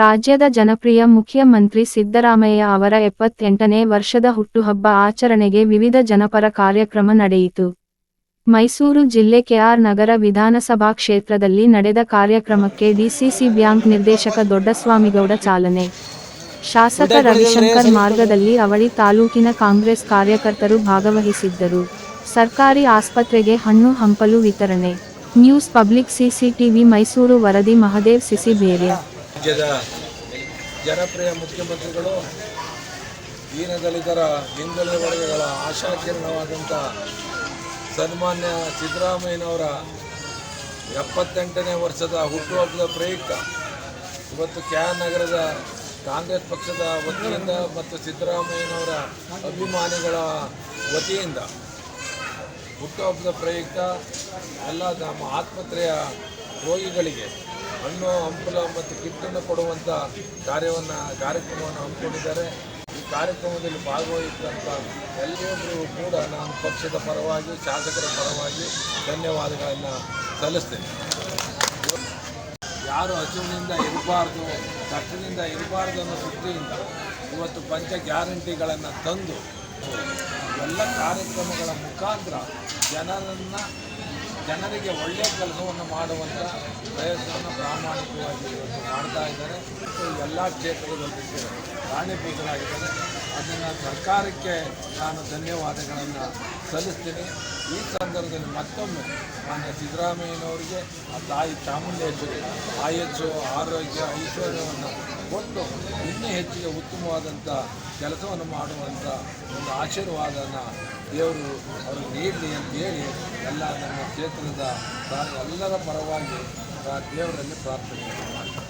ರಾಜ್ಯದ ಜನಪ್ರಿಯ ಮುಖ್ಯಮಂತ್ರಿ ಸಿದ್ದರಾಮಯ್ಯ ಅವರ ಎಪ್ಪತ್ತೆಂಟನೇ ವರ್ಷದ ಹುಟ್ಟುಹಬ್ಬ ಆಚರಣೆಗೆ ವಿವಿಧ ಜನಪರ ಕಾರ್ಯಕ್ರಮ ನಡೆಯಿತು. ಮೈಸೂರು ಜಿಲ್ಲೆ ಕೆಆರ್ ನಗರ ವಿಧಾನಸಭಾ ಕ್ಷೇತ್ರದಲ್ಲಿ ನಡೆದ ಕಾರ್ಯಕ್ರಮಕ್ಕೆ ಡಿಸಿಸಿ ಬ್ಯಾಂಕ್ ನಿರ್ದೇಶಕ ದೊಡ್ಡಸ್ವಾಮಿಗೌಡ ಚಾಲನೆ. ಶಾಸಕ ರವಿಶಂಕರ್ ಮಾರ್ಗದಲ್ಲಿ ಅವಳಿ ತಾಲೂಕಿನ ಕಾಂಗ್ರೆಸ್ ಕಾರ್ಯಕರ್ತರು ಭಾಗವಹಿಸಿದ್ದರು. ಸರ್ಕಾರಿ ಆಸ್ಪತ್ರೆಗೆ ಹಣ್ಣು ಹಂಪಲು ವಿತರಣೆ. ನ್ಯೂಸ್ ಪಬ್ಲಿಕ್ ಸಿಸಿಟಿವಿ ಮೈಸೂರು ವರದಿ ಮಹದೇವ್ ಸಿಸಿ ಬೇರೆ. ರಾಜ್ಯದ ಜನಪ್ರಿಯ ಮುಖ್ಯಮಂತ್ರಿಗಳು ದೀನದಲಿತರ ಹಿಂದುಳಿದ ವರ್ಗಗಳ ಆಶಾಕಿರಣವಾದಂಥ ಸನ್ಮಾನ್ಯ ಸಿದ್ದರಾಮಯ್ಯನವರ ಎಪ್ಪತ್ತೆಂಟನೇ ವರ್ಷದ ಹುಟ್ಟುಹಬ್ಬದ ಪ್ರಯುಕ್ತ ಇವತ್ತು ಕೆ ಆರ್ ನಗರದ ಕಾಂಗ್ರೆಸ್ ಪಕ್ಷದ ವತಿಯಿಂದ ಮತ್ತು ಸಿದ್ದರಾಮಯ್ಯನವರ ಅಭಿಮಾನಿಗಳ ವತಿಯಿಂದ ಹುಟ್ಟುಹಬ್ಬದ ಪ್ರಯುಕ್ತ ಎಲ್ಲ ನಮ್ಮ ಆಸ್ಪತ್ರೆಯ ರೋಗಿಗಳಿಗೆ ಹಣ್ಣು, ಹಂಪಲ ಮತ್ತು ಕಿಟ್ಟನ್ನು ಕೊಡುವಂಥ ಕಾರ್ಯವನ್ನು, ಕಾರ್ಯಕ್ರಮವನ್ನು ಹಮ್ಮಿಕೊಂಡಿದ್ದಾರೆ. ಈ ಕಾರ್ಯಕ್ರಮದಲ್ಲಿ ಭಾಗವಹಿಸಿದಂಥ ಎಲ್ಲರಿಗೂ ಕೂಡ ನಾನು ಪಕ್ಷದ ಪರವಾಗಿ, ಶಾಸಕರ ಪರವಾಗಿ ಧನ್ಯವಾದಗಳನ್ನು ಸಲ್ಲಿಸ್ತೇನೆ. ಯಾರು ಹಸುವಿನಿಂದ ಇರಬಾರ್ದು ಕಷ್ಟದಿಂದ ಇರಬಾರ್ದು ಅನ್ನೋ ದೃಷ್ಟಿಯಿಂದ ಇವತ್ತು ಪಂಚ ಗ್ಯಾರಂಟಿಗಳನ್ನು ತಂದು, ಎಲ್ಲ ಕಾರ್ಯಕ್ರಮಗಳ ಮುಖಾಂತರ ಜನರನ್ನು ಜನರಿಗೆ ಒಳ್ಳೆಯ ಕೆಲಸವನ್ನು ಮಾಡುವಂಥ ಪ್ರಯತ್ನವನ್ನು ಪ್ರಾಮಾಣಿಕವಾಗಿ ಮಾಡ್ತಾ ಇದ್ದಾರೆ. ಎಲ್ಲ ಕ್ಷೇತ್ರದಲ್ಲಿ ಕಾರಣೀಭೂತರಾಗಿದ್ದಾರೆ ಅದನ್ನು ಸರ್ಕಾರಕ್ಕೆ ನಾನು ಧನ್ಯವಾದಗಳನ್ನು ಸಲ್ಲಿಸ್ತೀನಿ. ಈ ಸಂದರ್ಭದಲ್ಲಿ ಮತ್ತೊಮ್ಮೆ ಮಾನ್ಯ ಸಿದ್ದರಾಮಯ್ಯನವರಿಗೆ ಆ ತಾಯಿ ಚಾಮುಂಡೇಶ್ವರಿ ಆಯಸ್ಸು, ಆರೋಗ್ಯ, ಐಶ್ವರ್ಯವನ್ನು ಕೊಟ್ಟು ಇನ್ನೂ ಹೆಚ್ಚಿಗೆ ಉತ್ತಮವಾದಂಥ ಕೆಲಸವನ್ನು ಮಾಡುವಂಥ ಒಂದು ಆಶೀರ್ವಾದನ ದೇವರು ಅವ್ರಿಗೆ ನೀಡಲಿ ಅಂತ ಹೇಳಿ ಎಲ್ಲ ನಮ್ಮ ಕ್ಷೇತ್ರದ ಎಲ್ಲರ ಪರವಾಗಿ ದೇವರಲ್ಲಿ ಪ್ರಾರ್ಥನೆ ಮಾಡ್ತೀನಿ.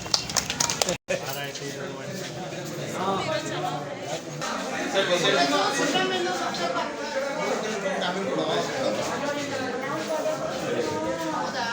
ಹೌದಾ